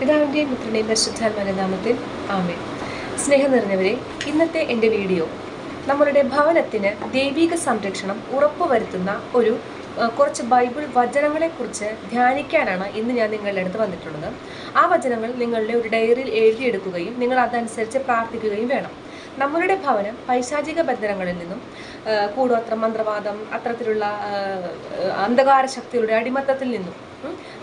പിതാവിന്റെയും പുത്രന്റെയും പരിശുദ്ധ നാമത്തിൽ ആമേ സ്നേഹം നിറഞ്ഞവരെ ഇന്നത്തെ എന്റെ വീഡിയോ നമ്മളുടെ ഭവനത്തിന് ദൈവിക സംരക്ഷണം ഉറപ്പുവരുത്തുന്ന ഒരു കുറച്ച് ബൈബിൾ വചനങ്ങളെക്കുറിച്ച് ധ്യാനിക്കാനാണ് ഇന്ന് ഞാൻ നിങ്ങളുടെ അടുത്ത് വന്നിട്ടുള്ളത്. ആ വചനങ്ങൾ നിങ്ങളുടെ ഒരു ഡയറിയിൽ എഴുതിയെടുക്കുകയും നിങ്ങൾ അതനുസരിച്ച് പ്രാർത്ഥിക്കുകയും വേണം. നമ്മളുടെ ഭവനം പൈശാചിക ബന്ധനങ്ങളിൽ നിന്നും കൂടോത്രം മന്ത്രവാദം അത്തരത്തിലുള്ള അന്ധകാര ശക്തികളുടെ അടിമത്തത്തിൽ നിന്നും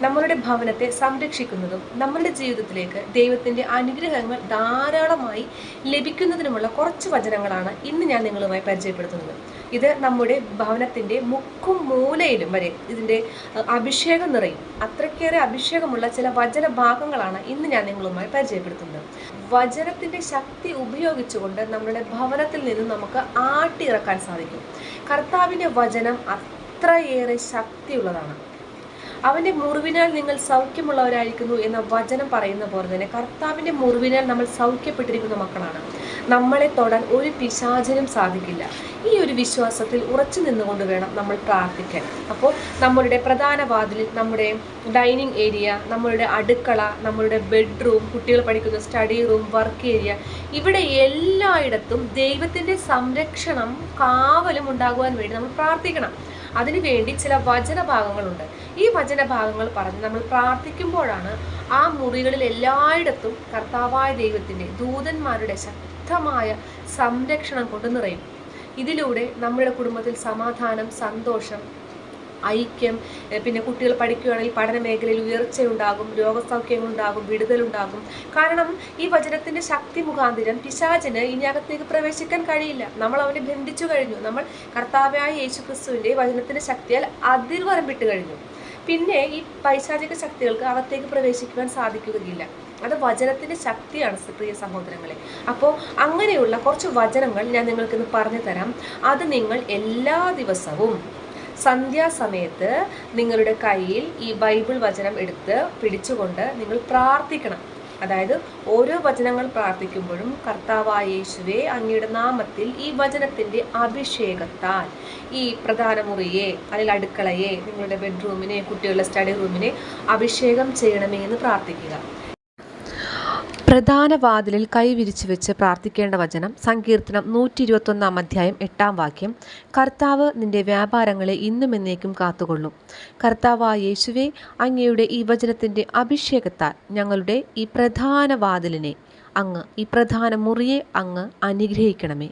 നമ്മളുടെ ഭവനത്തെ സംരക്ഷിക്കുന്നതും നമ്മളുടെ ജീവിതത്തിലേക്ക് ദൈവത്തിന്റെ അനുഗ്രഹങ്ങൾ ധാരാളമായി ലഭിക്കുന്നതിനുമുള്ള കുറച്ച് വചനങ്ങളാണ് ഇന്ന് ഞാൻ നിങ്ങളുമായി പരിചയപ്പെടുത്തുന്നത്. ഇത് നമ്മുടെ ഭവനത്തിന്റെ മുക്കും മൂലയിലും വരെ ഇതിന്റെ അഭിഷേകം നിറയും. അത്രയ്ക്കേറെ അഭിഷേകമുള്ള ചില വചന ഭാഗങ്ങളാണ് ഇന്ന് ഞാൻ നിങ്ങളുമായി പരിചയപ്പെടുത്തുന്നത്. വചനത്തിന്റെ ശക്തി ഉപയോഗിച്ചുകൊണ്ട് നമ്മുടെ ഭവനത്തിൽ നിന്ന് നമുക്ക് ആട്ടിറക്കാൻ സാധിക്കും. കർത്താവിന്റെ വചനം അത്രയേറെ ശക്തിയുള്ളതാണ്. അവന്റെ മുറിവിനാൽ നിങ്ങൾ സൗഖ്യമുള്ളവരായിരിക്കുന്നു എന്ന വചനം പറയുന്ന പോലെ തന്നെ കർത്താവിന്റെ മുറിവിനാൽ നമ്മൾ സൗഖ്യപ്പെട്ടിരിക്കുന്ന മക്കളാണ്. നമ്മളെ തൊടാൻ ഒരു പിശാചനും സാധിക്കില്ല. ഈ ഒരു വിശ്വാസത്തിൽ ഉറച്ചു നിന്നുകൊണ്ട് വേണം നമ്മൾ പ്രാർത്ഥിക്കാൻ. അപ്പോൾ നമ്മളുടെ പ്രധാന വാതിലിൽ നമ്മുടെ ഡൈനിങ് ഏരിയ നമ്മളുടെ അടുക്കള നമ്മളുടെ ബെഡ്റൂം കുട്ടികൾ പഠിക്കുന്ന സ്റ്റഡി റൂം വർക്ക് ഏരിയ ഇവിടെ എല്ലായിടത്തും ദൈവത്തിന്റെ സംരക്ഷണം കാവലും ഉണ്ടാകുവാൻ വേണ്ടി നമ്മൾ പ്രാർത്ഥിക്കണം. അതിനുവേണ്ടി ചില വചനഭാഗങ്ങളുണ്ട്. ഈ വചനഭാഗങ്ങൾ പറഞ്ഞ് നമ്മൾ പ്രാർത്ഥിക്കുമ്പോഴാണ് ആ മുറികളിൽ എല്ലായിടത്തും കർത്താവായ ദൈവത്തിന്റെ ദൂതന്മാരുടെ ശക്തമായ സംരക്ഷണം കൊണ്ട് നിറയും. ഇതിലൂടെ നമ്മുടെ കുടുംബത്തിൽ സമാധാനം സന്തോഷം ഐക്യം. പിന്നെ കുട്ടികൾ പഠിക്കുകയാണെങ്കിൽ പഠന മേഖലയിൽ ഉയർച്ചയുണ്ടാകും രോഗസൗഖ്യങ്ങളുണ്ടാകും വിടുതലുണ്ടാകും. കാരണം ഈ വചനത്തിന്റെ ശക്തി മുഖാന്തിരം പിശാചിന് ഇനി അകത്തേക്ക് പ്രവേശിക്കാൻ കഴിയില്ല. നമ്മൾ അവനെ ബന്ധിച്ചു കഴിഞ്ഞു. നമ്മൾ കർത്താവായ യേശു ക്രിസ്തുവിന്റെ വചനത്തിന്റെ ശക്തിയാൽ അതിൽ വരമ്പിട്ട് കഴിഞ്ഞു. പിന്നെ ഈ പൈശാചിക ശക്തികൾക്ക് അകത്തേക്ക് പ്രവേശിക്കുവാൻ സാധിക്കുകയില്ല. അത് വചനത്തിന്റെ ശക്തിയാണ് പ്രിയ സഹോദരങ്ങളെ. അപ്പോൾ അങ്ങനെയുള്ള കുറച്ച് വചനങ്ങൾ ഞാൻ നിങ്ങൾക്കിന്ന് പറഞ്ഞു തരാം അത് നിങ്ങൾ എല്ലാ ദിവസവും സന്ധ്യാസമയത്ത് നിങ്ങളുടെ കയ്യിൽ ഈ ബൈബിൾ വചനം എടുത്ത് പിടിച്ചുകൊണ്ട് നിങ്ങൾ പ്രാർത്ഥിക്കണം. അതായത് ഓരോ വചനങ്ങൾ പ്രാർത്ഥിക്കുമ്പോഴും കർത്താവായ യേശുവെ അങ്ങയുടെ നാമത്തിൽ ഈ വചനത്തിന്റെ അഭിഷേകത്താൽ ഈ പ്രധാന മുറിയെ അല്ലെങ്കിൽ അടുക്കളയെ നിങ്ങളുടെ ബെഡ്റൂമിനെ കുട്ടികളുടെ സ്റ്റഡി റൂമിനെ അഭിഷേകം ചെയ്യണമേ എന്ന് പ്രാർത്ഥിക്കുക. പ്രധാന വാതിലിൽ കൈവിരിച്ചു വെച്ച് പ്രാർത്ഥിക്കേണ്ട വചനം സങ്കീർത്തനം നൂറ്റി ഇരുപത്തൊന്നാം അധ്യായം എട്ടാം വാക്യം. കർത്താവ് നിന്റെ വ്യാപാരങ്ങളെ ഇന്നും എന്നേക്കും കാത്തുകൊള്ളും. കർത്താവായ യേശുവെ അങ്ങയുടെ ഈ വചനത്തിന്റെ അഭിഷേകത്താൽ ഞങ്ങളുടെ ഈ പ്രധാന വാതിലിനെ അങ്ങ് ഈ പ്രധാന മുറിയെ അങ്ങ് അനുഗ്രഹിക്കണമേ.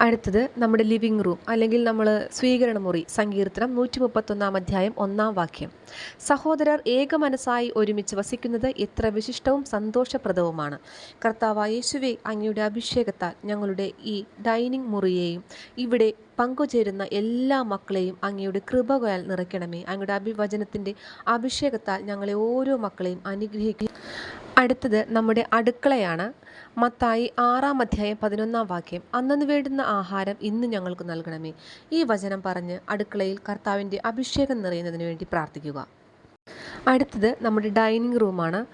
അടുത്തത് നമ്മുടെ ലിവിംഗ് റൂം അല്ലെങ്കിൽ നമ്മൾ സ്വീകരണ മുറി സങ്കീർത്തനം നൂറ്റി മുപ്പത്തൊന്നാം അധ്യായം ഒന്നാം വാക്യം. സഹോദരർ ഏക മനസ്സായി ഒരുമിച്ച് വസിക്കുന്നത് എത്ര വിശിഷ്ടവും സന്തോഷപ്രദവുമാണ്. കർത്താവ് യേശുവെ അങ്ങയുടെ അഭിഷേകത്താൽ ഞങ്ങളുടെ ഈ ഡൈനിങ് മുറിയെയും ഇവിടെ പങ്കുചേരുന്ന എല്ലാ മക്കളെയും അങ്ങയുടെ കൃപകയാൽ നിറയ്ക്കണമേ. അങ്ങയുടെ അഭിവചനത്തിന്റെ അഭിഷേകത്താൽ ഞങ്ങളെ ഓരോ മക്കളെയും അനുഗ്രഹിക്കുക അടുത്തത് നമ്മുടെ അടുക്കളയാണ്. മത്തായി ആറാം അധ്യായം പതിനൊന്നാം വാക്യം. അന്നു വേണ്ടുന്ന ആഹാരം ഇന്ന് ഞങ്ങൾക്ക് നൽകണമേ. ഈ വചനം പറഞ്ഞ് അടുക്കളയിൽ കർത്താവിന്റെ അഭിഷേകം നിറയുന്നതിന് വേണ്ടി പ്രാർത്ഥിക്കുക. അടുത്തത് നമ്മുടെ ഡൈനിങ് റൂമാണ്.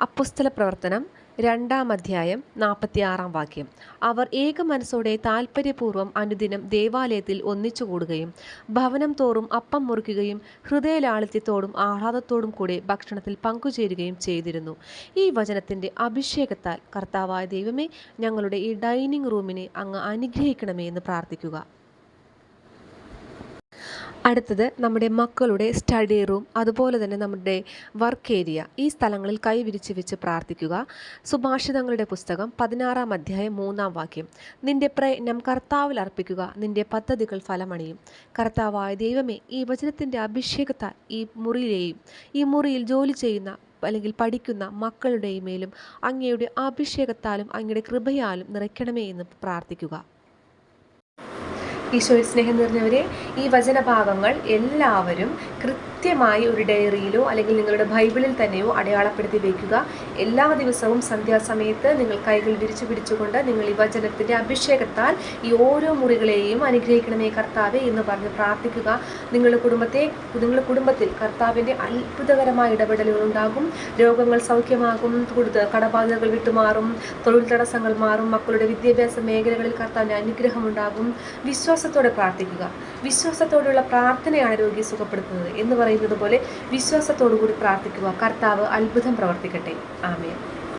അപ്പുസ്തല പ്രവർത്തനം. രണ്ടാം അധ്യായം നാൽപ്പത്തിയാറാം വാക്യം. അവർ ഏക മനസ്സോടെ താൽപ്പര്യപൂർവം അനുദിനം ദേവാലയത്തിൽ ഒന്നിച്ചു കൂടുകയും ഭവനം തോറും അപ്പം മുറിക്കുകയും ഹൃദയലാളിത്യത്തോടും ആഹ്ലാദത്തോടും കൂടെ ഭക്ഷണത്തിൽ പങ്കുചേരുകയും ചെയ്തിരുന്നു. ഈ വചനത്തിന്റെ അഭിഷേകത്താൽ കർത്താവായ ദൈവമേ ഞങ്ങളുടെ ഈ ഡൈനിങ് റൂമിനെ അങ്ങ് അനുഗ്രഹിക്കണമേ എന്ന് പ്രാർത്ഥിക്കുക. അടുത്തത് നമ്മുടെ മക്കളുടെ സ്റ്റഡി റൂം അതുപോലെ തന്നെ നമ്മുടെ വർക്ക് ഏരിയ ഈ സ്ഥലങ്ങളിൽ കൈവിരിച്ച് വെച്ച് പ്രാർത്ഥിക്കുക. സുഭാഷിതങ്ങളുടെ പുസ്തകം പതിനാറാം അധ്യായം മൂന്നാം വാക്യം. നിന്റെ പ്രയത്നം കർത്താവിൽ അർപ്പിക്കുക നിന്റെ പദ്ധതികൾ ഫലമണിയും. കർത്താവായ ദൈവമേ ഈ വചനത്തിന്റെ അഭിഷേകത്താൽ ഈ മുറിയിലെയും ഈ മുറിയിൽ ജോലി ചെയ്യുന്ന അല്ലെങ്കിൽ പഠിക്കുന്ന മക്കളുടെ മേലും അങ്ങയുടെ അഭിഷേകത്താലും അങ്ങയുടെ കൃപയാലും നിറയ്ക്കണമേ എന്ന് പ്രാർത്ഥിക്കുക. ഈശോയിൽ സ്നേഹം നിറഞ്ഞവരെ ഈ വചനഭാഗങ്ങൾ എല്ലാവരും കൃത്യമായി ഒരു ഡയറിയിലോ അല്ലെങ്കിൽ നിങ്ങളുടെ ബൈബിളിൽ തന്നെയോ അടയാളപ്പെടുത്തി വയ്ക്കുക എല്ലാ ദിവസവും സന്ധ്യാസമയത്ത് നിങ്ങൾ കൈകൾ വിരിച്ചു പിടിച്ചുകൊണ്ട് നിങ്ങൾ ഈ വചനത്തിന്റെ അഭിഷേകത്താൽ ഈ ഓരോ മുറികളെയും അനുഗ്രഹിക്കണമേ കർത്താവെ എന്ന് പറഞ്ഞ് പ്രാർത്ഥിക്കുക. നിങ്ങളുടെ കുടുംബത്തെ നിങ്ങളുടെ കുടുംബത്തിൽ കർത്താവിന്റെ അത്ഭുതകരമായ ഇടപെടലുകൾ ഉണ്ടാകും. രോഗങ്ങൾ സൗഖ്യമാകും കൂടുതൽ കടബാധ്യതകൾ വിട്ടുമാറും തൊഴിൽ തടസ്സങ്ങൾ മാറും മക്കളുടെ വിദ്യാഭ്യാസ മേഖലകളിൽ കർത്താവിന്റെ അനുഗ്രഹമുണ്ടാകും വിശ്വാസത്തോടെ പ്രാർത്ഥിക്കുക. വിശ്വാസത്തോടെയുള്ള പ്രാർത്ഥനയാണ് രോഗിയെ സുഖപ്പെടുത്തുന്നത് എന്ന് പറയുന്നത്. പറയുന്നത് പോലെ വിശ്വാസത്തോടു കൂടി പ്രാർത്ഥിക്കുക. കർത്താവ് അത്ഭുതം പ്രവർത്തിക്കട്ടെ. ആമേൻ.